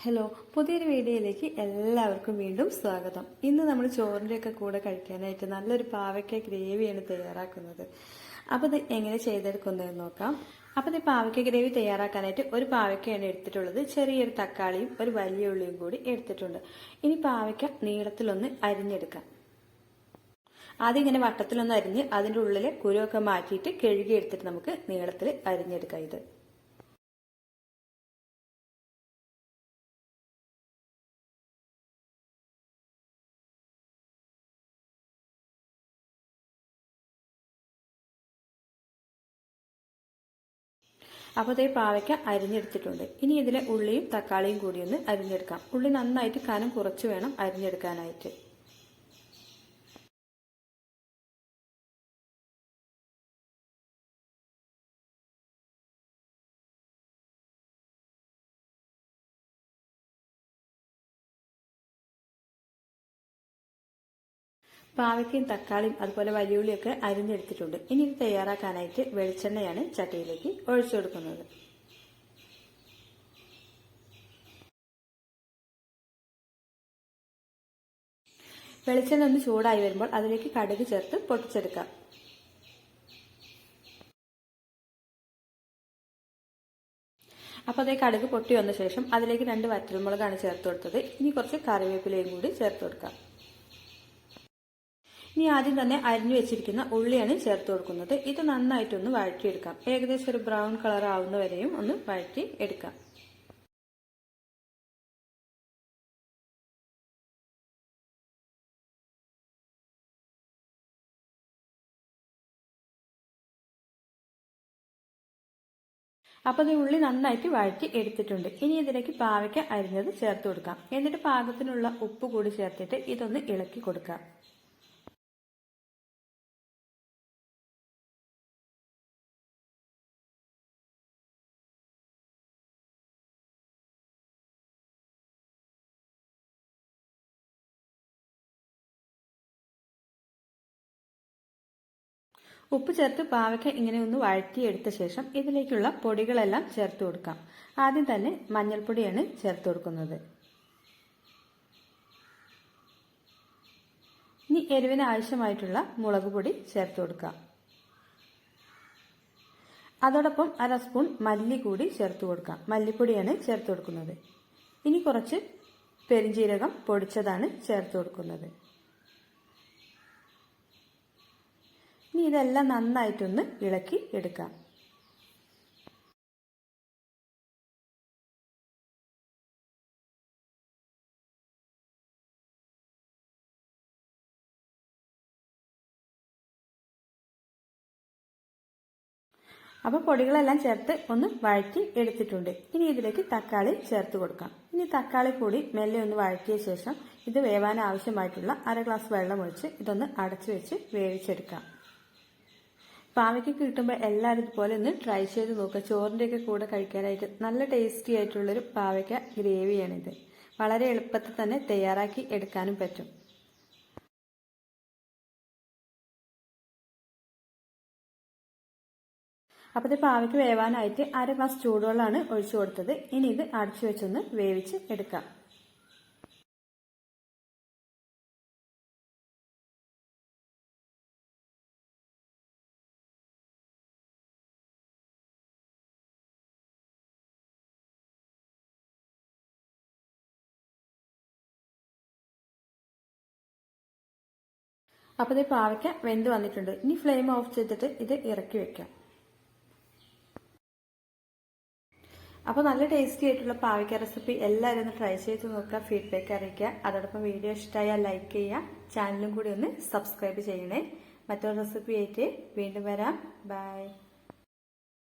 Hello പുതിയൊരു വീഡിയോയിലേക്ക് എല്ലാവർക്കും വീണ്ടും സ്വാഗതം. ഇന്ന് നമ്മൾ ചോറിന്റെയൊക്കെ കൂടെ കഴിക്കാനായിട്ട് നല്ലൊരു പാവയ്ക്ക ഗ്രേവിയാണ് തയ്യാറാക്കുന്നത്. അപ്പോൾ ഇത് എങ്ങനെ ചെയ്തെടുക്കുന്നതെന്ന് നോക്കാം. അപ്പോൾ ഈ പാവയ്ക്ക ഗ്രേവി തയ്യാറാക്കാനായിട്ട് ഒരു പാവയ്ക്കയാണ് എടുത്തിട്ടുള്ളത്. ചെറിയൊരു തക്കാളിയും ഒരു വലിയ ഉള്ളിയും കൂടി എടുത്തിട്ടുണ്ട്. ഇനി പാവയ്ക്ക നീളത്തിലൊന്ന് അരിഞ്ഞെടുക്കാം. ആദ്യം ഇങ്ങനെ വട്ടത്തിലൊന്ന് അരിഞ്ഞ് അതിന്റെ ഉള്ളിലെ കുരുവൊക്കെ മാറ്റിയിട്ട് കഴുകി എടുത്തിട്ട് നമുക്ക് നീളത്തിൽ അരിഞ്ഞെടുക്കാം ഇത്. അപ്പോൾ അതേ പാവയ്ക്ക അരിഞ്ഞെടുത്തിട്ടുണ്ട്. ഇനി ഇതിലെ ഉള്ളിയും തക്കാളിയും കൂടി ഒന്ന് അരിഞ്ഞെടുക്കാം. ഉള്ളി നന്നായിട്ട് കനം കുറച്ച് വേണം അരിഞ്ഞെടുക്കാനായിട്ട്. പാവയ്ക്കയും തക്കാളിയും അതുപോലെ വലിയുള്ളിയൊക്കെ അരിഞ്ഞെടുത്തിട്ടുണ്ട്. ഇനി ഇത് തയ്യാറാക്കാനായിട്ട് വെളിച്ചെണ്ണയാണ് ചട്ടിയിലേക്ക് ഒഴിച്ചു കൊടുക്കുന്നത്. വെളിച്ചെണ്ണ ഒന്ന് ചൂടായി വരുമ്പോൾ അതിലേക്ക് കടുക് ചേർത്ത് പൊട്ടിച്ചെടുക്കാം. അപ്പോൾ അതേ കടുക് പൊട്ടി വന്ന ശേഷം അതിലേക്ക് രണ്ട് വറ്റൽമുളകാണ് ചേർത്ത് കൊടുത്തത്. ഇനി കുറച്ച് കറിവേപ്പിലയും കൂടി ചേർത്ത് കൊടുക്കാം. ഇനി ആദ്യം തന്നെ അരിഞ്ഞു വെച്ചിരിക്കുന്ന ഉള്ളിയാണ് ചേർത്ത് കൊടുക്കുന്നത്. ഇത് നന്നായിട്ടൊന്ന് വഴറ്റിയെടുക്കാം. ഏകദേശം ഒരു ബ്രൗൺ കളർ ആവുന്നവരെയും ഒന്ന് വഴറ്റി എടുക്കാം. അപ്പോൾ ഈ ഉള്ളി നന്നായിട്ട് വഴറ്റി എടുത്തിട്ടുണ്ട്. ഇനി ഇതിലേക്ക് പാവയ്ക്ക അരിഞ്ഞത് ചേർത്ത് കൊടുക്കാം. എന്നിട്ട് പാകത്തിനുള്ള ഉപ്പ് കൂടി ചേർത്തിട്ട് ഇതൊന്ന് ഇളക്കി കൊടുക്കാം. ഉപ്പ് ചേർത്ത് പാവയ്ക്ക ഇങ്ങനെ ഒന്ന് വഴറ്റിയെടുത്ത ശേഷം ഇതിലേക്കുള്ള പൊടികളെല്ലാം ചേർത്ത് കൊടുക്കാം. ആദ്യം തന്നെ മഞ്ഞൾപ്പൊടിയാണ് ചേർത്ത് കൊടുക്കുന്നത്. ഇനി എരിവിന് ആവശ്യമായിട്ടുള്ള മുളക് പൊടി ചേർത്ത് കൊടുക്കാം. അതോടൊപ്പം അര സ്പൂൺ മല്ലി കൂടി ചേർത്ത് കൊടുക്കാം. മല്ലിപ്പൊടിയാണ് ചേർത്ത് കൊടുക്കുന്നത്. ഇനി കുറച്ച് പെരിഞ്ജീരകം പൊടിച്ചതാണ് ചേർത്ത് കൊടുക്കുന്നത്. ഇനി ഇതെല്ലാം നന്നായിട്ടൊന്ന് ഇളക്കി എടുക്കാം. അപ്പോൾ പൊടികളെല്ലാം ചേർത്ത് ഒന്ന് വഴറ്റി എടുത്തിട്ടുണ്ട്. ഇനി ഇതിലേക്ക് തക്കാളി ചേർത്ത് കൊടുക്കാം. ഇനി തക്കാളി കൂടി മെല്ലെ ഒന്ന് വഴറ്റിയ ശേഷം ഇത് വേവാൻ ആവശ്യമായിട്ടുള്ള അര ഗ്ലാസ് വെള്ളം ഒഴിച്ച് ഇതൊന്ന് അടച്ചു വെച്ച് വേവിച്ചെടുക്കാം. പാവയ്ക്ക് കിട്ടുമ്പോൾ എല്ലാവരും ഇതുപോലെ ഒന്ന് ട്രൈ ചെയ്ത് നോക്കുക. ചോറിന്റെയൊക്കെ കൂടെ കഴിക്കാനായിട്ട് നല്ല ടേസ്റ്റി ആയിട്ടുള്ളൊരു പാവയ്ക്ക ഗ്രേവിയാണിത്. വളരെ എളുപ്പത്തിൽ തന്നെ തയ്യാറാക്കി എടുക്കാനും പറ്റും. അപ്പോൾ ഇത് പാവയ്ക്ക് വേവാനായിട്ട് അര ഗ്ലാസ് ചൂടുവെള്ളമാണ് ഒഴിച്ചു കൊടുത്തത്. ഇനി ഇത് അടച്ചു വെച്ചൊന്ന് വേവിച്ച് എടുക്കാം. അപ്പോൾ ഇത് പാവയ്ക്ക വെന്ത് വന്നിട്ടുണ്ട്. ഇനി ഫ്ലെയിം ഓഫ് ചെയ്തിട്ട് ഇത് ഇറക്കി വെക്കാം. അപ്പോൾ നല്ല ടേസ്റ്റി ആയിട്ടുള്ള പാവയ്ക്ക റെസിപ്പി എല്ലാവരും ഒന്ന് ട്രൈ ചെയ്ത് നോക്കുക ഫീഡ്ബാക്ക് അറിയിക്കുക. അതോടൊപ്പം വീഡിയോ ഇഷ്ടമായാൽ ലൈക്ക് ചെയ്യുക. ചാനലും കൂടി ഒന്ന് സബ്സ്ക്രൈബ് ചെയ്യണേ. മറ്റൊരു റെസിപ്പി ആയിട്ട് വീണ്ടും വരാം. ബൈ